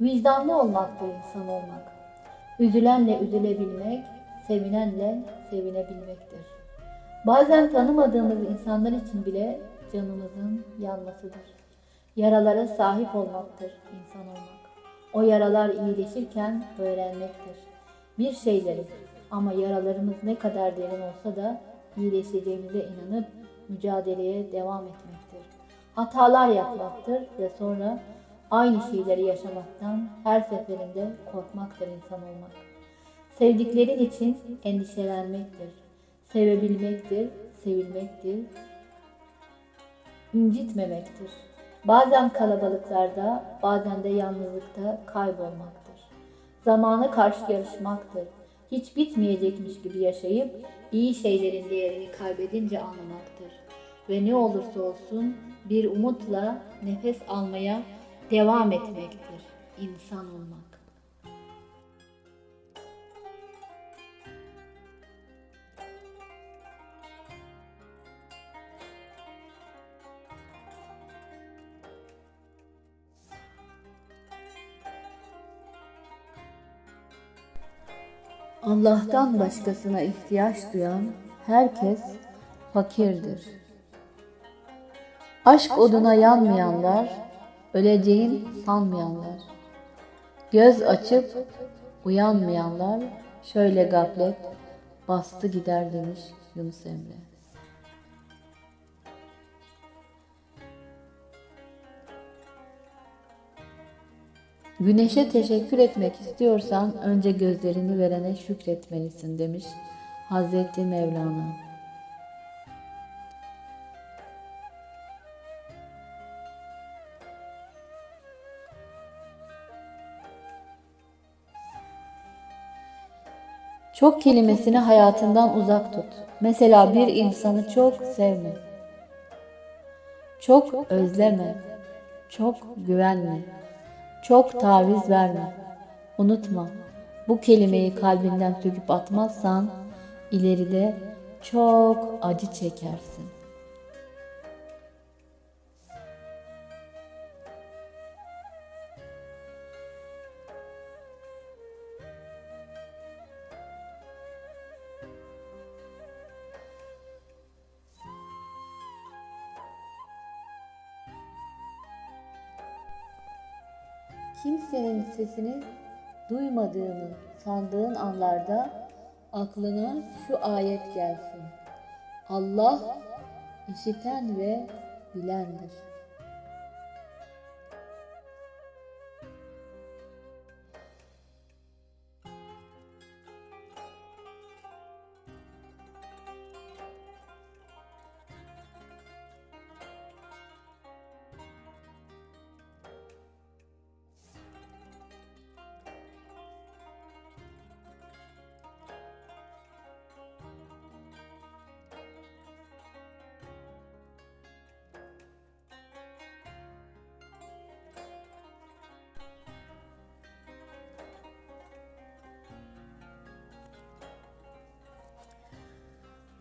Vicdanlı olmaktır insan olmak. Üzülenle üzülebilmek, sevinenle sevinebilmektir. Bazen tanımadığımız insanlar için bile canımızın yanmasıdır. Yaralara sahip olmaktır insan olmak. O yaralar iyileşirken öğrenmektir. Bir şeyleri ama yaralarımız ne kadar derin olsa da iyileşeceğimize inanıp mücadeleye devam etmektir. Hatalar yapmaktır ve sonra aynı şeyleri yaşamaktan her seferinde korkmaktır insan olmak. Sevdiklerin için endişelenmektir. Sevebilmektir, sevilmektir, incitmemektir. Bazen kalabalıklarda, bazen de yalnızlıkta kaybolmaktır. Zamana karşı yarışmaktır. Hiç bitmeyecekmiş gibi yaşayıp iyi şeylerin değerini kaybedince anlamaktır. Ve ne olursa olsun bir umutla nefes almaya devam etmektir insan olmak. Allah'tan başkasına ihtiyaç duyan herkes fakirdir. Aşk oduna yanmayanlar, öleceğin sanmayanlar. Göz açıp uyanmayanlar şöyle gaflet bastı gider demiş Yunus Emre. Güneşe teşekkür etmek istiyorsan önce gözlerini verene şükretmelisin demiş Hazreti Mevlana. Çok kelimesini hayatından uzak tut. Mesela bir insanı çok sevme. Çok özleme. Çok güvenme. Çok taviz verme. Unutma. Bu kelimeyi kalbinden söküp atmazsan ileride çok acı çekersin. Kimsenin sesini duymadığını sandığın anlarda aklına şu ayet gelsin. Allah işiten ve bilendir.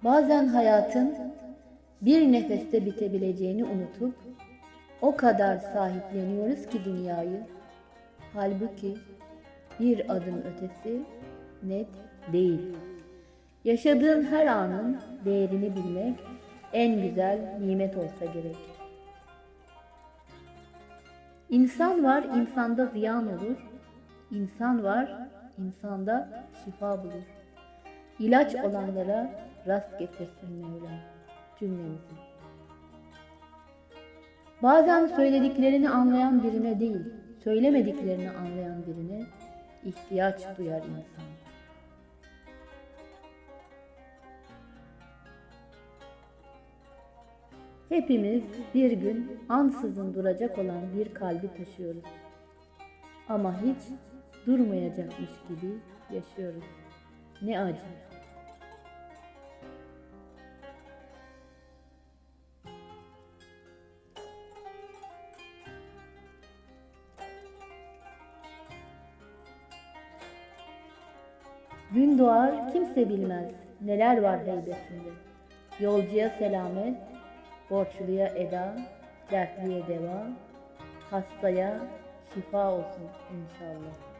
Bazen hayatın bir nefeste bitebileceğini unutup o kadar sahipleniyoruz ki dünyayı. Halbuki bir adım ötesi net değil. Yaşadığın her anın değerini bilmek en güzel nimet olsa gerek. İnsan var, insanda ziyan olur. İnsan var, insanda şifa bulur. İlaç olanlara rast getirsin Mevlam cümlemizi. Bazen söylediklerini anlayan birine değil, söylemediklerini anlayan birine ihtiyaç duyar insan. Hepimiz bir gün ansızın duracak olan bir kalbi taşıyoruz. Ama hiç durmayacakmış gibi yaşıyoruz. Ne acı. Gün doğar kimse bilmez neler var heybesinde. Yolcuya selamet, borçluya eda, dertliye deva, hastaya şifa olsun inşallah.